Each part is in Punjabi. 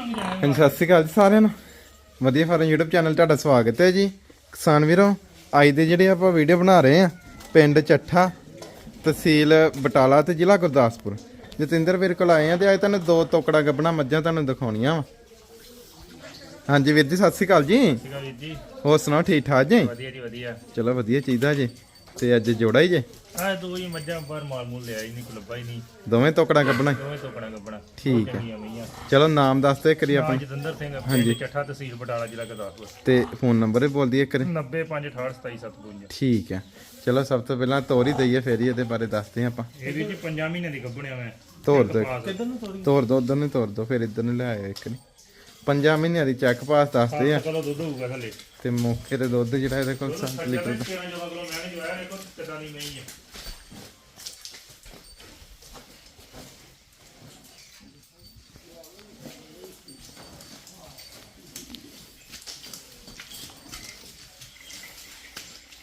ਹਾਂਜੀ ਸਤਿ ਸ਼੍ਰੀ ਅਕਾਲ ਜੀ ਸਾਰਿਆਂ ਨੂੰ। ਵਧੀਆ ਫਾਰਮ YouTube ਚੈਨਲ ਤੁਹਾਡਾ ਸਵਾਗਤ ਹੈ ਜੀ। ਕਿਸਾਨ ਵੀਰੋ ਅੱਜ ਦੇ ਜਿਹੜੇ ਆਪਾਂ ਵੀਡੀਓ ਬਣਾ ਰਹੇ ਆ ਪਿੰਡ ਚੱਠਾ ਤਹਿਸੀਲ ਬਟਾਲਾ ਤੇ ਜ਼ਿਲ੍ਹਾ ਗੁਰਦਾਸਪੁਰ। ਜਤਿੰਦਰ ਵੀਰ ਕੋਲ ਆਏ ਆ ਤੇ ਅੱਜ ਤੁਹਾਨੂੰ ਦੋ ਤੋਕੜਾ ਗੱਬਣਾ ਮੱਝਾਂ ਤੁਹਾਨੂੰ ਦਿਖਾਉਣੀਆਂ ਵਾ। ਹਾਂਜੀ ਵੀਰ ਜੀ ਸਤਿ ਸ਼੍ਰੀ ਅਕਾਲ ਜੀ। ਸੀਗਾ ਵੀਰ ਜੀ। ਹੋਰ ਸੁਣਾਓ ਠੀਕ ਠਾਕ ਜੀ? ਵਧੀਆ ਜੀ ਵਧੀਆ। ਚਲੋ ਵਧੀਆ ਚਾਹੀਦਾ ਜੀ। ਤੇ ਅੱਜ ਜੋੜਾ ਹੀ ਜੇ? ਆ ਦੋ ਹੀ ਮੱਝਾਂ ਪਰ ਮਾਲ ਮੂਲ ਲਿਆ ਹੀ ਨਹੀਂ ਕੋਈ ਲੱਭਾ ਹੀ ਨਹੀਂ। ਦੋਵੇਂ ਤੋਕੜਾ ਗੱਬਣਾ ਦੋਵੇਂ ਤੋਕਣਾ ਗੱਬਣਾ ਠੀਕ ਹੈ। ਚੰਗੀਆਂ ਮਈਆਂ ਚਲੋ ਨਾਮ ਦੱਸ ਤੇ ਕਰੀ ਆਪਣੀ। ਜਤਿੰਦਰ ਸਿੰਘ। ਪਿੰਡ ਚੱਠਾ ਤਹਿਸੀਲ ਬਟਾਲਾ ਜ਼ਿਲ੍ਹਾ ਗੁਰਦਾਸਪੁਰ। ਤੇ ਫੋਨ ਨੰਬਰ ਹੀ ਬੋਲ ਦਈਏ ਕਰੀ 9058682752 ਠੀਕ ਹੈ ਚਲੋ ਸਭ ਤੋਂ ਪਹਿਲਾਂ ਤੋਰ ਹੀ ਦਈਏ ਫੇਰ ਹੀ ਇਹਦੇ ਬਾਰੇ ਦੱਸਦੇ ਆਪਾਂ। ਇਹ ਵੀ ਜੀ 5 ਮਹੀਨੇ ਦੀ ਗੱਬਣਿਆ ਮੈਂ। ਤੋਰ ਦੋ। ਕਿੱਧਰ ਨੂੰ ਤੋਰੀ? ਤੋਰ ਦੋ ਉਧਰ ਨੂੰ ਤੋਰ ਦੋ ਫਿਰ ਇੱਧਰ ਨੂੰ ਲੈ ਆਇਓ ਇੱਕ ਨੇ ਪੰਜਾਂ ਮਹੀਨਿਆਂ ਦੀ ਚੈੱਕ ਪਾਸ ਦੱਸਦੇ ਆ ਚਲੋ ਦੁੱਧ ਹੋਊਗਾ ਥੱਲੇ। ਤੇ ਮੌਕੇ ਤੇ ਦੁੱਧ ਜਿਹੜਾ ਇਹਦੇ ਕੋਲ 7 ਲੀਟਰ ਦਾ 13 ਜਵਾ ਕਿਲੋ ਮੈਂ ਨਹੀਂ ਜਵਾਇਆ ਦੇਖੋ ਕਿਦਾਂ ਦੀ ਮਈ ਹੈ।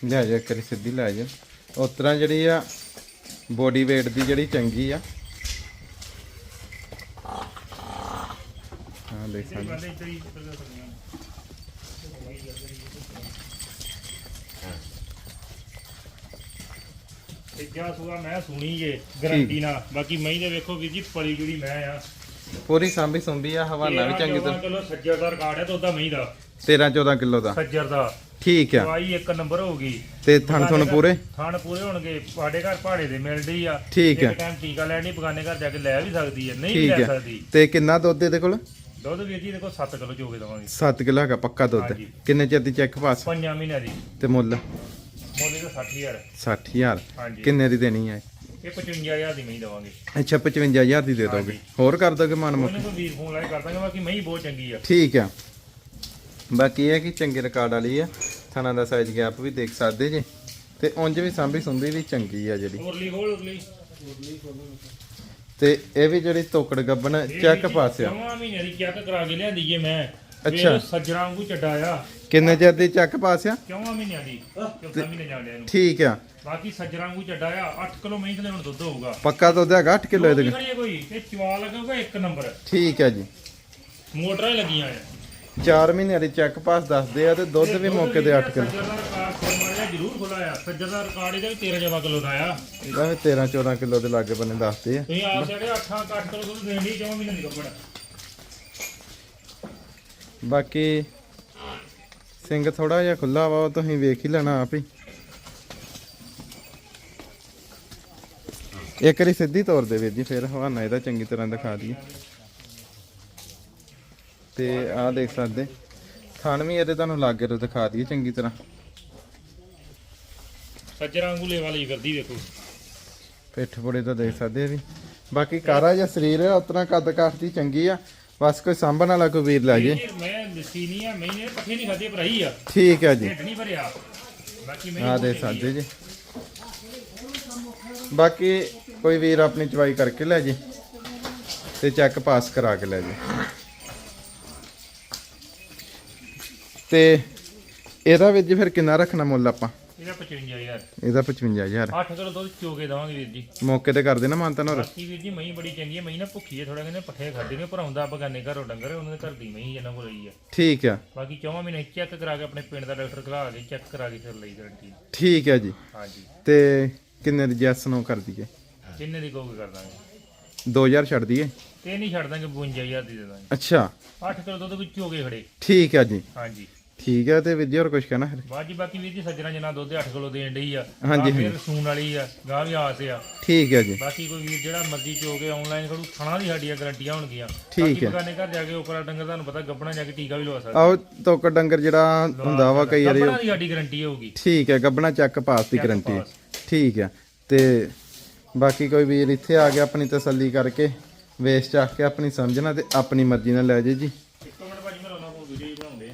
ਲੈ ਜਾ ਕਰੀ ਸਿੱਧੀ ਲੈ ਜਾ। ਉਸ ਤਰ੍ਹਾਂ ਜਿਹੜੀ ਆ ਬੋਡੀ weight ਦੀ ਜਿਹੜੀ ਚੰਗੀ ਆ। ਹਾਂ ਦੇਖ ਸਕਦੇ ਬੰਦੇ ਇੱਧਰ ਹੀ ਇੱਧਰ ਦਾ ਕਰਨੀਆਂ ਤੇ ਕਿਆ ਸੁਆ ਮੈਂ ਸੁਣੀ ਜੇ ਗਰੰਟੀ ਨਾਲ। ਬਾਕੀ ਮਈ ਦੇ ਵੇਖੋ ਵੀਰ ਜੀ ਪਲੀ ਜੁੜੀ ਮੈਂ ਆ। ਪੂਰੀ ਸਾਂਭੀ ਸੁੰਭੀ ਆ ਹਵਾਨਾ ਵੀ ਚੰਗੀ ਤਰ੍ਹਾਂ। ਚਲੋ ਸੱਜਰ ਦਾ ਰਿਕਾਰਡ ਹੈ ਤਾਂ ਉਹਦਾ ਦਾ। 13 14 ਕਿਲੋ ਦਾ। ਸੱਜਰ ਦਾ। ਠੀਕ ਆ। ਦਵਾਈ ਇੱਕ ਨੰਬਰ ਹੋਊਗੀ ਤੇ ਥਣ ਥਣ ਪੂਰੇ? ਥਣ ਪੂਰੇ ਹੋਣਗੇ। ਸਾਡੇ ਘਰ ਪਹਾੜੇ ਦੇ ਮਿਲਦੀ ਆ। ਠੀਕ। ਇੱਕ ਟਾਈਮ ਟੀਕਾ ਲੈਣੀ ਬਗਾਨੇ ਘਰ ਜਾ ਕੇ ਲੈ ਵੀ ਸਕਦੀ ਹੈ ਨਹੀਂ ਵੀ ਲੈ ਸਕਦੀ। ਤੇ ਕਿੰਨਾ ਦੁੱਧ ਇਹਦੇ ਕੋਲ? ਦੁੱਧ ਵੀਰ ਜੀ ਦੇਖੋ 7 ਕਿਲੋ ਚੋਗੇ ਦਵਾਂਗੇ। 7 ਕਿਲੋ ਹੈਗਾ ਪੱਕਾ ਦੁੱਧ। ਕਿੰਨੇ ਚਿਰ ਦੀ ਚੈੱਕ ਪਾਸ? ਪੰਜਾਂ ਮਹੀਨਿਆਂ ਦੀ। ਤੇ ਮੁੱਲ? ਮੋਦੀ ਦਾ 60000 60000 ਹਾਂਜੀ। ਕਿੰਨੇ ਦੀ ਦੇਣੀ ਹੈ? ਇਹ 55000 ਦੀ ਮਹੀਂ ਦਵਾਂਗੇ। ਅੱਛਾ 55000 ਦੀ ਦੇ ਦੋਗੇ। ਹੋਰ ਕਰ ਦੋਗੇ ਮਨ ਮੁੱਕ ਉਹਨੇ ਕੋਈ ਵੀਰ ਫੋਨ ਲਾਏ ਕਰ ਦਾਂਗੇ ਬਾਕੀ ਮਹੀਂ ਬਹੁਤ ਚੰਗੀ ਆ। ਠੀਕ ਆ। ਬਾਕੀ ਇਹ ਹੈ ਕਿ ਚੰਗੇ ਰਿਕਾਰਡ ਵਾਲੀ ਆ। ਥਣਾ ਦਾ ਸਾਈਜ਼ ਗੈਪ ਵੀ ਦੇਖ ਸਕਦੇ ਜੇ। ਤੇ ਉਂਝ ਵੀ ਸਾਂਭੀ ਸੁੰਭੀ ਵੀ ਚੰਗੀ ਆ ਜਿਹੜੀ। ਉਰਲੀ ਹੋਲ ਉਰਲੀ। ਤੇ ਇਹ ਵੀ ਜਿਹੜੀ ਤੋਕੜ ਗੱਬਣ ਚੈੱਕ ਪਾਸ ਆ ਨਵਾਂ ਮਹੀਨੇ ਦੀ ਚੈੱਕ ਕਰਾ ਕੇ ਲਿਆਂਦੀ ਜੇ ਮੈਂ। ਅੱਛਾ। ਸੱਜਰਾਂ ਵਾਂਗੂ ਚੱਡਾ ਆ ਕਿੰਨੇ ਚਿਰ ਦੀ ਚੈੱਕ ਪਾਸ ਆ? ਕਿਉਂ ਮਹੀਨਿਆਂ ਦੀ? ਚੌਥਾ ਮਹੀਨੇ ਜਾਂਦੇ ਇਹਨੂੰ? ਠੀਕ ਆ। ਬਾਕੀ ਸੱਜਰਾਂ ਵਾਂਗੂ ਚੱਡਾ ਆ 8 ਕਿਲੋ ਮਹੀਂ ਥਲੇ ਹੁਣ ਦੁੱਧ ਹੋਊਗਾ। ਪੱਕਾ ਦੁੱਧ ਹੈਗਾ 8 ਕਿਲੋ ਇਹਦੇ ਕੋਲ। ਕੋਈ ਇਹ ਚਵਾ ਲੱਗੂਗਾ ਇੱਕ ਨੰਬਰ। ਠੀਕ ਆ ਜੀ। ਮੋਟਰਾਂ ਹੀ ਲੱਗੀਆਂ ਆ। 4 ਮਹੀਨਿਆਂ ਦੀ ਚੈੱਕ ਪਾਸ ਦੱਸਦੇ ਆ ਤੇ ਦੁੱਧ ਵੀ ਮੌਕੇ ਤੇ 8 ਕਿਲੋ। ਦਾ ਜ਼ਰੂਰ ਖੁੱਲਾ ਆ। ਸੱਜਰ ਦਾ ਰਿਕਾਰਡ ਇਹਦਾ ਵੀ 13 ਜਵਾ ਕਿਲੋ ਦਾ ਆ। ਇਹਦਾ ਵੀ 13 14 ਕਿਲੋ ਦੇ ਲਾਗੇ ਬੰਨੇ ਦੱਸਦੇ ਆ। ਤੁਸੀਂ ਆਪ ਸਾਡੇ 8 8 ਕਿਲੋ ਦੁੱਧ ਦੇਣ ਦੀ ਚੌਂ ਮਹੀਨੇ ਦੀ ਕੱਪੜ ਬਾਕੀ ਸਿੰਘ ਥੋੜਾ ਜਿਹਾ ਖੁੱਲਾ ਵਾ ਉਹ ਤੁਸੀਂ ਵੇਖ ਹੀ ਲੈਣਾ ਆਪ ਹੀ। ਇੱਕ ਵਾਰੀ ਸਿੱਧੀ ਤੌਰ ਦੇ ਵੀਰ ਜੀ ਫਿਰ ਹਵਾਨਾ ਇਹਦਾ ਚੰਗੀ ਤਰ੍ਹਾਂ ਦਿਖਾ ਦਈਏ। ਤੇ ਆਹ ਦੇਖ ਸਕਦੇ। ਥਣ ਵੀ ਇਹਦੇ ਤੁਹਾਨੂੰ ਲਾਗੇ ਤੋਂ ਦਿਖਾ ਦਈਏ ਚੰਗੀ ਤਰ੍ਹਾਂ। ਸੱਜਰਾਂ ਲਈ ਫਿਰਦੀ ਵੇਖੋ ਪਿੱਠ ਪੁੜੇ ਤਾਂ ਦੇਖ ਸਕਦੇ ਆ ਵੀ। ਬਾਕੀ ਕਾਰਾ ਜਾਂ ਸਰੀਰ ਉਤਨਾ ਕੱਦ ਕਾਠ ਦੀ ਚੰਗੀ ਆ। ਬਸ ਕੋਈ ਸਾਂਭਣ ਵਾਲਾ ਕੋਈ ਵੀਰ ਲੈ ਜੇ। ਇਹ ਮੈਂ ਲੱਸੀ ਨਹੀਂ ਆ ਮੈਂ ਨੇ ਪੱਠੇ ਨਹੀਂ ਖਾਦੇ ਭਰਾਈ ਆ। ਠੀਕ ਹੈ ਜੀ। ਢਿੱਡ ਨਹੀਂ ਭਰਿਆ। ਬਾਕੀ ਮੈਂ ਆ ਦੇ ਸਕਦੇ ਜੀ। ਬਾਕੀ ਕੋਈ ਵੀਰ ਆਪਣੀ ਚਵਾਈ ਕਰਕੇ ਲੈ ਜੇ ਤੇ ਚੈੱਕ ਪਾਸ ਕਰਾ ਕੇ ਲੈ ਜੇ। ਤੇ ਇਹਦਾ ਵਿੱਚ ਫਿਰ ਕਿੰਨਾ ਰੱਖਣਾ ਮੁੱਲ ਆਪਾਂ? ਇਹਦਾ 55000 ਇਹਦਾ 55000 8 ਕਿਲੋ ਦੁੱਧ ਚੋਗੇ ਦਵਾਂਗੇ ਵੀਰ ਜੀ। ਮੌਕੇ ਤੇ ਕਰ ਦੇਣਾ ਮਾਨਤਾ ਹੋਰ ਬਾਕੀ ਵੀਰ ਜੀ ਮਹੀਂ ਬੜੀ ਚੰਗੀ ਹੈ ਮਹੀਂ ਨਾ ਭੁੱਖੀ ਹੈ ਥੋੜਾ ਕਹਿੰਦੇ ਪੱਠੇ ਖਾਦੇ ਨੇ ਭਰਾਉਂਦਾ ਬਗਾਨੇ ਘਰੋਂ ਡੰਗਰ ਉਹਨਾਂ ਦੇ ਘਰ ਦੀ ਮਹੀਂ ਇਹਨਾਂ ਕੋਲ ਰਹੀ ਆ। ਠੀਕ ਆ। ਬਾਕੀ ਚੌਵਾਂ ਮਹੀਨੇ ਚੈੱਕ ਕਰਾ ਕੇ ਆਪਣੇ ਪਿੰਡ ਦਾ ਡਾਕਟਰ ਖਲਾ ਕੇ ਚੈੱਕ ਕਰਾ ਕੇ ਫਿਰ ਲਈ ਗਰੰਟੀ ਠੀਕ ਹੈ ਜੀ। ਹਾਂਜੀ। ਤੇ ਕਿੰਨੇ ਦੀ ਜੈਸ ਨੂੰ ਕਰ ਦਈਏ? ਕਿੰਨੇ ਦੀ ਕਹੋਗੇ ਕਰ ਦਾਂਗੇ। 2000 ਛੱਡ ਦਈਏ? ਤੇ ਨਹੀਂ ਛੱਡ ਦਾਂਗੇ 52000 ਦੀ ਦੇ ਦਾਂਗੇ। ਅੱਛਾ। 8 ਕਿਲੋ ਦੁੱਧ ਵਿੱਚ ਚੋਗੇ ਖੜੇ। ਠੀਕ ਹੈ ਜੀ। ਹਾਂਜੀ। ਠੀਕ ਹੈ ਤੇ ਜੀ ਹੋਰ ਕੁਝ ਕਹਿਣਾ ਫਿਰ? ਬਾਜੀ ਬਾਕੀ ਵੀਰ ਜੀ ਸੱਜਣਾ ਜਿੰਨਾ ਦੁੱਧ 8 ਕਿਲੋ ਦੇਣ ਡਈ ਆ। ਹਾਂਜੀ, ਫਿਰ ਸੂਣ ਵਾਲੀ ਆ ਗਾਂ ਵੀ ਆਸ ਆ। ਠੀਕ ਹੈ ਜੀ। ਬਾਕੀ ਕੋਈ ਵੀਰ ਜਿਹੜਾ ਮਰਜ਼ੀ ਚੋਗੇ ਆਨਲਾਈਨ ਖੜੂ ਥਣਾ ਦੀ ਸਾਡੀਆਂ ਗਰੰਟੀਆਂ ਹੋਣਗੀਆਂ। ਠੀਕ ਹੈ। ਬਗਾਨੇ ਘਰ ਜਾ ਕੇ ਉਪਰਾ ਡੰਗਰ ਤੁਹਾਨੂੰ ਪਤਾ ਗੱਬਣਾ ਜਾ ਕੇ ਟੀਕਾ ਵੀ ਲਵਾ ਸਕਦਾ। ਆਓ ਤੋਕ ਡੰਗਰ ਜਿਹੜਾ ਹੁੰਦਾ ਵਾ ਕਈ ਵਾਰੀ ਗੱਬਣਾ ਦੀ ਸਾਡੀ ਗਰੰਟੀ ਹੋਊਗੀ। ਠੀਕ ਹੈ ਗੱਬਣਾ ਚੱਕ ਪਾਸ ਦੀ ਗਰੰਟੀ। ਠੀਕ ਹੈ ਤੇ ਬਾਕੀ ਕੋਈ ਵੀਰ ਇੱਥੇ ਆ ਗਿਆ ਆਪਣੀ ਤਸੱਲੀ ਕਰਕੇ ਵੇਚ ਚੱਕ ਕੇ ਆਪਣੀ ਸਮਝਣਾ ਤੇ ਆਪਣੀ ਮਰਜ਼ੀ ਨਾਲ ਲੈ ਜੇ ਜੀ ਇੱਕ ਮਿੰਟ ਭਾਜੀ ਮੈਂ ਉਹਨਾਂ ਕੋਲ ਵੀਡੀਓ ਬਣਾਉਂਦੇ ਆ